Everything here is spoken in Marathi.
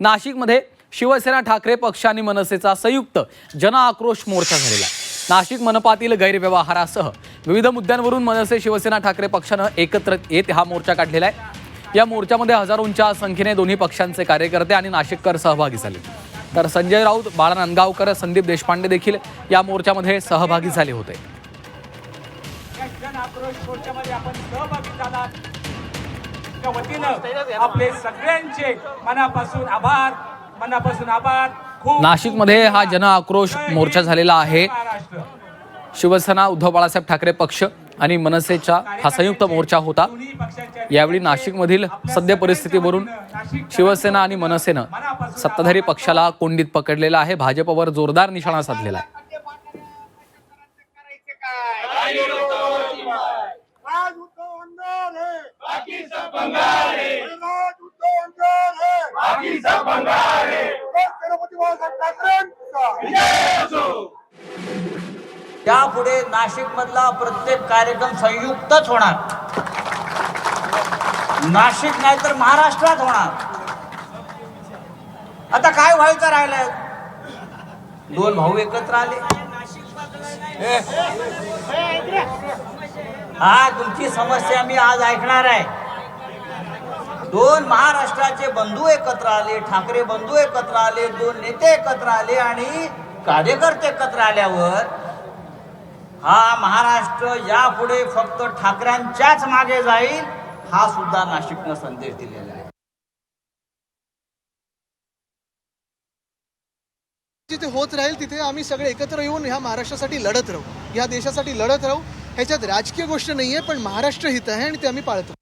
नाशिकमध्ये शिवसेना ठाकरे पक्ष आणि मनसेचा संयुक्त जन आक्रोश मोर्चा झालेला नाशिक मनपातील गैरव्यवहारासह विविध मुद्द्यांवरून मनसे शिवसेना ठाकरे पक्षानं एकत्र येत हा मोर्चा काढलेला आहे. या मोर्चामध्ये हजारोंच्या संख्येने दोन्ही पक्षांचे कार्यकर्ते आणि नाशिककर सहभागी झाले. तर संजय राऊत बाळा नांदगावकर संदीप देशपांडे देखील या मोर्चामध्ये सहभागी झाले होते. या जन आक्रोश मोर्चामध्ये आपण सहभागी झालात त्या वतीनं आपले सगळ्यांचे मनापासून आभार मनापासून आभार. नाशिकमध्ये हा जन आक्रोश मोर्चा झालेला आहे. शिवसेना उद्धव बाळासाहेब ठाकरे पक्ष आणि मनसेचा हा संयुक्त मोर्चा होता. यावेळी नाशिकमधील सद्य परिस्थितीवरून शिवसेना आणि मनसेनं सत्ताधारी पक्षाला कोंडीत पकडलेलं आहे. भाजपवर जोरदार निशाणा साधलेला आहे. बाकी सब बंगाल है बाकी सब बंगाल है छत्रपती बाळासाहेब ठाकरेंचा त्यापुढे नाशिक मधला प्रत्येक कार्यक्रम संयुक्तच होणार. नाशिक नाही तर महाराष्ट्रात होणार. आता काय व्हायचं राहिलंय? दोन भाऊ एकत्र आले. हा तुमची समस्या मी आज ऐकणार आहे. दोन महाराष्ट्राचे बंधू एकत्र आले ठाकरे बंधू एकत्र आले दोन नेते एकत्र आले आणि कार्यकर्ते एकत्र आल्यावर हा महाराष्ट्र यापुढे फक्त ठाकऱ्यांच्याच मागे जाईल हा सुद्धा नाशिकनं संदेश दिलेला आहे. जिथे होत राहील तिथे आम्ही सगळे एकत्र येऊन ह्या महाराष्ट्रासाठी लढत राहू. ह्या देशासाठी लढत राहू. ह्याच्यात राजकीय गोष्ट नाही आहे पण महाराष्ट्र हित आहे आणि ते आम्ही पाळतो.